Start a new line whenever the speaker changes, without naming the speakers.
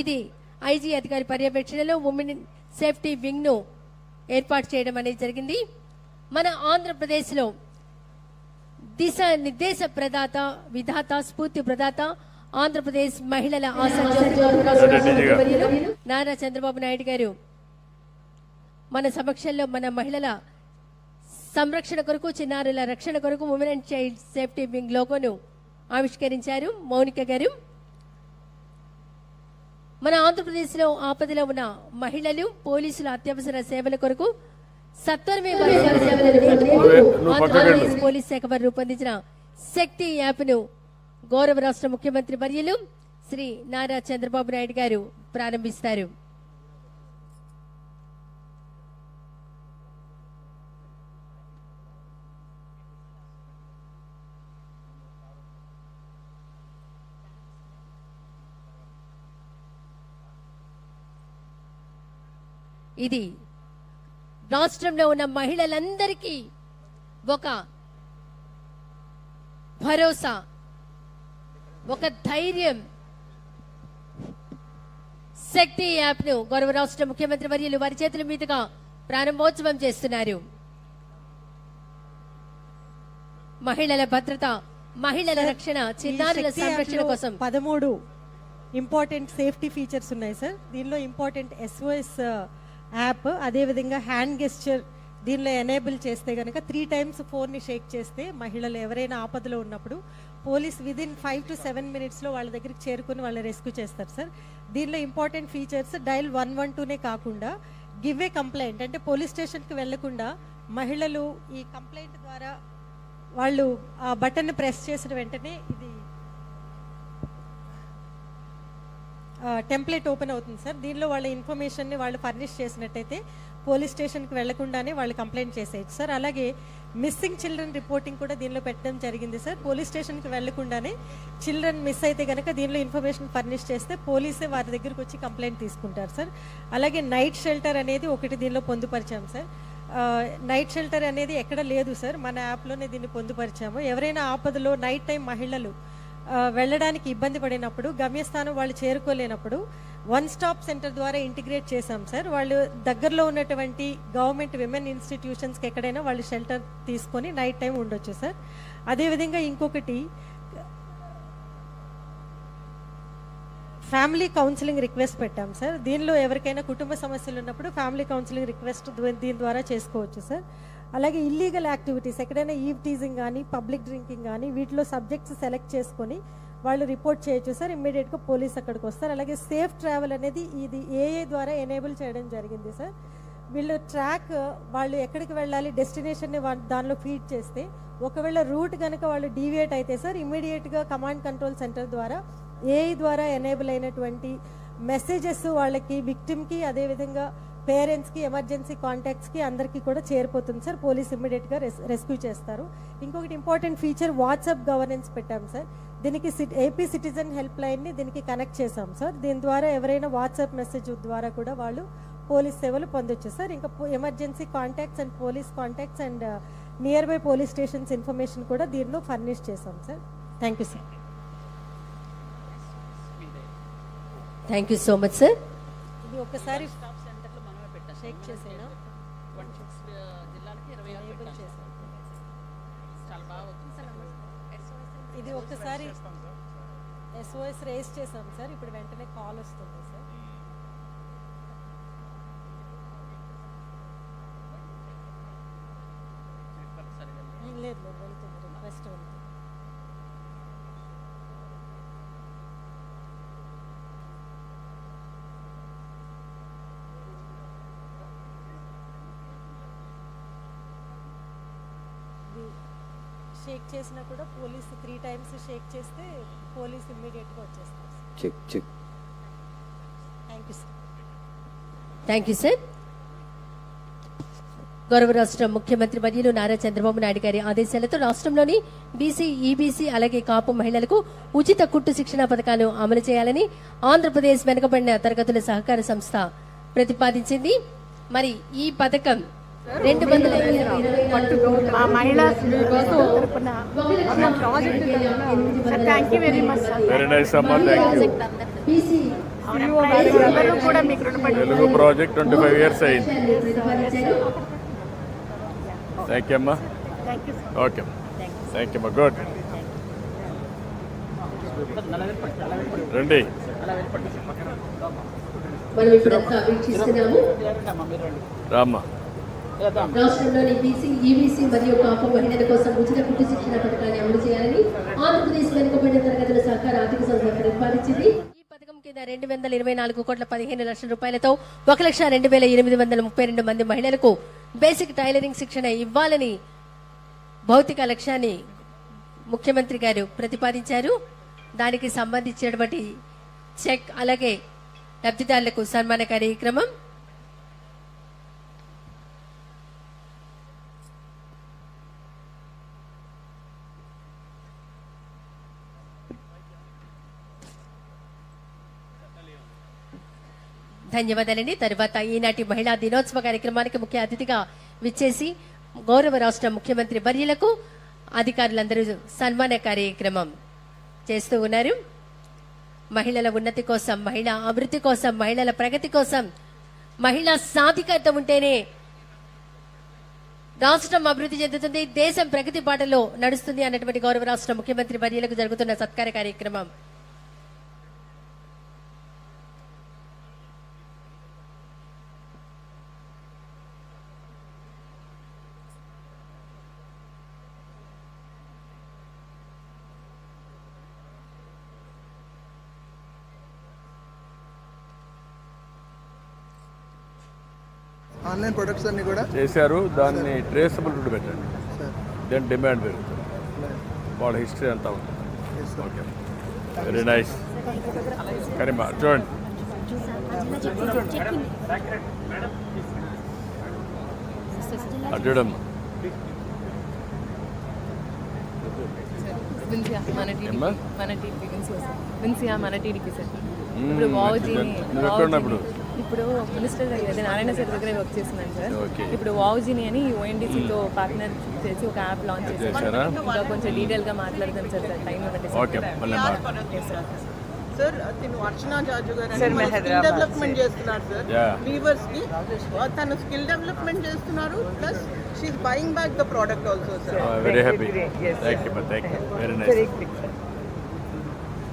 ఇది ఐజీ అధికారి పర్యవేక్షణలో ఉమెన్ సేఫ్టీ వింగ్ను ఏర్పాటు చేయడం అనేది జరిగింది. మన ఆంధ్రప్రదేశ్లో దిశ నిర్దేశ ప్రదాత విధాత స్ఫూర్తి ప్రదాత ఆంధ్రప్రదేశ్ మహిళల నారా చంద్రబాబు నాయుడు గారు మన సమక్షంలో మన మహిళల సంరక్షణ కొరకు చిన్నారుల రక్షణ కొరకు women and child safety wing లోగోను ఆవిష్కరించారు. మౌనిక గారు మన ఆంధ్రప్రదేశ్లో ఆపదలో ఉన్న మహిళలు పోలీసుల అత్యవసర సేవల కొరకు సత్వరమే ఆంధ్రప్రదేశ్ పోలీస్ శాఖ వారు రూపొందించిన శక్తి యాప్ను గౌరవ రాష్ట్ర ముఖ్యమంత్రి వర్యులు శ్రీ నారా చంద్రబాబు నాయుడు గారు ప్రారంభిస్తారు. ఇది రాష్ట్రంలో ఉన్న మహిళలందరికీ ఒక భరోసా ఒక ధైర్యం. శక్తి యాప్ను గౌరవ రాష్ట్ర ముఖ్యమంత్రి వర్యులు వారి చేతుల మీదుగా ప్రారంభోత్సవం చేస్తున్నారు. మహిళల భద్రత మహిళల రక్షణ చిన్నారుల సంరక్షణ కోసం.
పదమూడు ఇంపార్టెంట్ సేఫ్టీ ఫీచర్స్ ఉన్నాయి సార్ దీనిలో ఇంపార్టెంట్ ఎస్ఓఎస్ యాప్ అదేవిధంగా హ్యాండ్ గెస్చర్ దీనిలో ఎనేబుల్ చేస్తే కనుక త్రీ టైమ్స్ ఫోన్ని షేక్ చేస్తే మహిళలు ఎవరైనా ఆపదలో ఉన్నప్పుడు police within five to seven మినిట్స్లో వాళ్ళ దగ్గరికి చేరుకుని వాళ్ళని రెస్క్యూ చేస్తారు సార్. దీనిలో important features dial one one టూనే కాకుండా గివ్ ఏ కంప్లైంట్ అంటే పోలీస్ స్టేషన్కి వెళ్ళకుండా మహిళలు ఈ కంప్లైంట్ ద్వారా వాళ్ళు ఆ బటన్ ప్రెస్ చేసిన వెంటనే ఇది టెంప్లెట్ ఓపెన్ అవుతుంది సార్. దీనిలో వాళ్ళ ఇన్ఫర్మేషన్ని వాళ్ళు ఫర్నిష్ చేసినట్టయితే పోలీస్ స్టేషన్కి వెళ్ళకుండానే వాళ్ళు కంప్లైంట్ చేసేయచ్చు సార్. అలాగే మిస్సింగ్ చిల్డ్రన్ రిపోర్టింగ్ కూడా దీనిలో పెట్టడం జరిగింది సార్. పోలీస్ స్టేషన్కి వెళ్ళకుండానే చిల్డ్రన్ మిస్ అయితే కనుక దీనిలో ఇన్ఫర్మేషన్ ఫర్నిష్ చేస్తే పోలీసే వారి దగ్గరికి వచ్చి కంప్లైంట్ తీసుకుంటారు సార్. అలాగే నైట్ షెల్టర్ అనేది ఒకటి దీనిలో పొందుపరిచాం సార్. నైట్ షెల్టర్ అనేది ఎక్కడ లేదు సార్. మన యాప్లోనే దీన్ని పొందుపరిచాము. ఎవరైనా ఆపదలో నైట్ టైం మహిళలు వెళ్ళడానికి ఇబ్బంది పడినప్పుడు గమ్యస్థానం వాళ్ళు చేరుకోలేనప్పుడు వన్ స్టాప్ సెంటర్ ద్వారా ఇంటిగ్రేట్ చేశాం సార్. వాళ్ళు దగ్గరలో ఉన్నటువంటి గవర్నమెంట్ విమెన్ ఇన్స్టిట్యూషన్స్కి ఎక్కడైనా వాళ్ళు షెల్టర్ తీసుకొని నైట్ టైం ఉండొచ్చు సార్. అదేవిధంగా ఇంకొకటి ఫ్యామిలీ కౌన్సిలింగ్ రిక్వెస్ట్ పెట్టాం సార్. దీనిలో ఎవరికైనా కుటుంబ సమస్యలు ఉన్నప్పుడు ఫ్యామిలీ కౌన్సిలింగ్ రిక్వెస్ట్ దీని ద్వారా చేసుకోవచ్చు సార్. అలాగే ఇల్లీగల్ యాక్టివిటీస్ ఎక్కడైనా ఈవ్ టీజింగ్ కానీ పబ్లిక్ డ్రింకింగ్ కానీ వీటిలో సబ్జెక్ట్స్ సెలెక్ట్ చేసుకొని వాళ్ళు రిపోర్ట్ చేయొచ్చు. సార్ ఇమ్మీడియట్గా పోలీస్ అక్కడికి వస్తారు. అలాగే సేఫ్ ట్రావెల్ అనేది ఇది ఏఏ ద్వారా ఎనేబుల్ చేయడం జరిగింది సార్. వీళ్ళు ట్రాక్ వాళ్ళు ఎక్కడికి వెళ్ళాలి డెస్టినేషన్ని దానిలో ఫీడ్ చేస్తే ఒకవేళ రూట్ కనుక వాళ్ళు డీవియేట్ అయితే సార్ ఇమ్మీడియట్గా కమాండ్ కంట్రోల్ సెంటర్ ద్వారా ఏఐ ద్వారా ఎనేబుల్ అయినటువంటి మెసేజెస్ వాళ్ళకి విక్టిమ్కి అదేవిధంగా పేరెంట్స్కి ఎమర్జెన్సీ కాంటాక్ట్స్కి అందరికీ కూడా చేరిపోతుంది సార్. పోలీస్ ఇమ్మీడియట్గా రెస్ రెస్క్యూ చేస్తారు. ఇంకొకటి ఇంపార్టెంట్ ఫీచర్ వాట్సాప్ గవర్నెన్స్ పెట్టాం సార్. దీనికి సిట్ ఏపీ సిటిజన్ హెల్ప్ లైన్ని దీనికి కనెక్ట్ చేసాం సార్. దీని ద్వారా ఎవరైనా వాట్సాప్ మెసేజ్ ద్వారా కూడా వాళ్ళు పోలీస్ సేవలు పొందొచ్చు సార్. ఇంకా emergency contacts and police contacts and nearby police stations information కూడా దీనిలో ఫర్నిష్ చేసాం sir. Thank you sir.
Thank you so much sir
ఇది ఒకసారి
స్టాప్ సెంటర్లు మనమే పెట్టాం
షేక్
వన్ సిక్స్ జిల్లాలకి ఇరవై ఆరు చాలా బాగా అవుతుంది సార్.
ఇది ఒకసారి ఎస్ఓఎస్ రేస్ చేసాం సార్. ఇప్పుడు వెంటనే కాల్ వస్తుంది సార్. ఉమ్, లేదు లేదు వెళ్తుంది. రిక్వెస్ట్ వెళ్తుంది ఇది షేక్ చేసినా కూడా పోలీస్ త్రీ టైమ్స్ షేక్ చేస్తే పోలీస్ ఇమ్మీడియట్గా వచ్చేస్తారు.
Check check.
Thank you sir
thank you sir గౌరవ రాష్ట్ర ముఖ్యమంత్రి వర్యులు నారా చంద్రబాబు నాయుడు గారి ఆదేశాలతో రాష్ట్రంలోని బీసీ ఈబీసీ అలాగే కాపు మహిళలకు ఉచిత కుట్టు శిక్షణ పథకాలు అమలు చేయాలని ఆంధ్రప్రదేశ్ వెనుకబడిన తరగతుల సహకార సంస్థ ప్రతిపాదించింది. మరి ఈ పథకం రెండు వందల
మా మహిళా thank you very much sir
very nice అమ్మా thank you
Telugu project twenty five years అయింది థ్యాంక్ యూ అమ్మా. ఓకే థ్యాంక్ యూ అమ్మా. గుడ్ రండి. రామ్మా.
రాష్ట్రంలోని బీసీ ఈబీసీ మరియు కాపు మహిళల కోసం ఉచిత కుట్టు శిక్షణ పథకాన్ని అమలు చేయాలని ఆంధ్రప్రదేశ్ వెనుకబడిన తరగతుల సహకార ఆర్థిక సంస్థ ప్రతిపాదించింది ఈ పథకం కింద రెండు వందల ఇరవై నాలుగు కోట్ల పదిహేను లక్షల రూపాయలతో ఒక లక్ష రెండు వేల ఎనిమిది వందల ముప్పై రెండు మంది మహిళలకు బేసిక్ టైలరింగ్ శిక్షణ ఇవ్వాలని భౌతిక లక్ష్యాన్ని ముఖ్యమంత్రి గారు ప్రతిపాదించారు. దానికి సంబంధించినటువంటి చెక్ అలాగే లబ్ధిదారులకు సన్మాన కార్యక్రమం ధన్యవాదాలండి. తర్వాత ఈనాటి మహిళా దినోత్సవ కార్యక్రమానికి ముఖ్య అతిథిగా విచ్చేసి గౌరవ రాష్ట్ర ముఖ్యమంత్రి వర్యులకు అధికారులందరూ సన్మాన కార్యక్రమం చేస్తూ ఉన్నారు. మహిళల ఉన్నతి కోసం మహిళా అభివృద్ధి కోసం మహిళల ప్రగతి కోసం మహిళా సాధికారత ఉంటేనే రాష్ట్రం అభివృద్ధి చెందుతుంది దేశం ప్రగతి బాటలో నడుస్తుంది అన్నటువంటి గౌరవ రాష్ట్ర ముఖ్యమంత్రి వర్యులకు జరుగుతున్న సత్కార కార్యక్రమం.
ఆన్లైన్ ప్రొడక్ట్స్ అన్ని కూడా?
చేశారు. దాన్ని ట్రేసబుల్ ఫుడ్ పెట్టండి.
సార్.
దాని డిమాండ్ పెరుగుతుంది. వాళ్ళ హిస్టరీ అంతా ఉంటుంది. ఓకే. వెరీ నైస్ కరీమా చూడండి. చూడమ్మా
మన టీడీపీ సార్. ఇప్పుడు
ఇప్పుడు?
మినిస్టర్ దగ్గర నారాయణ సార్ దగ్గర వర్క్ చేస్తున్నాను సార్.
ఓకే.
ఇప్పుడు వావుజీని అని ఓఎన్డీసీతో పార్ట్నర్ చేసి ఒక యాప్ లాంచ్ చేశారు? ఇంకా కొంచెం డీటెయిల్గా మాట్లాడదాం సార్ సార్. టైం ఇవ్వండి సార్.
తిను అర్చనా జాజు గారు స్కిల్ డెవలప్మెంట్ చేస్తున్నారు సార్. వీవర్స్కి తను స్కిల్ డెవలప్మెంట్ చేస్తున్నారు plus she buying back the product also sir
very happy thank you thank you very nice